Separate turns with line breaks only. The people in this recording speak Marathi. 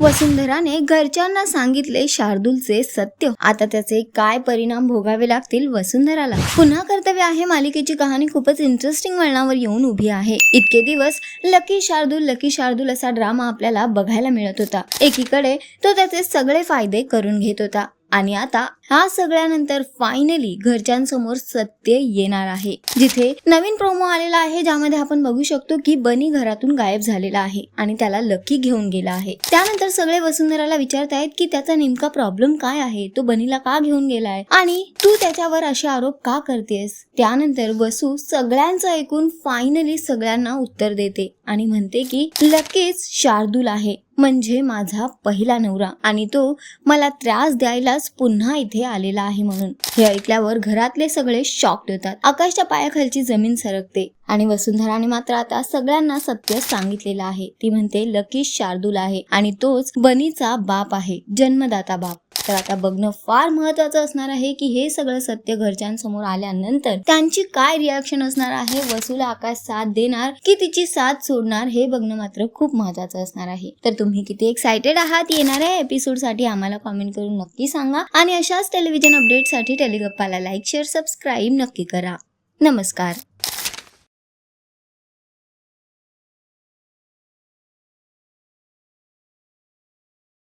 वसुंधराने घरच्यांना सांगितले शार्दूलचे सत्य. आता त्याचे काय परिणाम भोगावे लागतील वसुंधराला? पुन्हा कर्तव्य आहे मालिकेची कहाणी खूपच इंटरेस्टिंग वळणावर येऊन उभी आहे. इतके दिवस लकी शार्दूल लकी शार्दूल असा ड्रामा आपल्याला बघायला मिळत होता. एकीकडे तो त्याचे सगळे फायदे करून घेत होता. आणि आता ह्या सगळ्यानंतर फायनली घरच्यांसमोर सत्य येणार आहे. जिथे नवीन प्रोमो आलेला आहे ज्यामध्ये आपण बघू शकतो की बनी घरातून गायब झालेला आहे आणि त्याला लकी घेऊन गेला आहे. त्यानंतर सगळे वसुंधराला विचारतायत की त्याचा नेमका प्रॉब्लेम काय आहे? तो बनीला का घेऊन गेलाय? आणि तू त्याच्यावर असे आरोप का करतेस? त्यानंतर वसू सगळ्यांचं ऐकून फायनली सगळ्यांना उत्तर देते आणि म्हणते की लकीच शार्दूल आहे. म्हणजे माझा पहिला नवरा आणि तो मला त्रास द्यायलाच पुन्हा इथे आलेला आहे म्हणून. हे ऐकल्यावर घरातले सगळे शॉक्ड होतात. आकाशच्या पायाखालची जमीन सरकते आणि वसुंधराने मात्र आता सगळ्यांना सत्य सांगितलेलं आहे. ती म्हणते लकी शार्दूल आहे आणि तोच बनीचा बाप आहे जन्मदाता बाप. तर आता बघणं फार महत्वाचं असणार आहे की हे सगळं सत्य घरच्यांसमोर आल्यानंतर त्यांची काय रिॲक्शन असणार आहे वसूला आकाश साथ देणार की तिची साथ सोडणार हे बघणं मात्र खूप महत्वाचं असणार आहे. तर तुम्ही किती एक्सायटेड आहात येणाऱ्या एपिसोडसाठी आम्हाला कॉमेंट करून नक्की सांगा आणि अशाच टेलिव्हिजन अपडेटसाठी टेलिगप्पाला लाईक शेअर सबस्क्राईब नक्की करा. नमस्कार.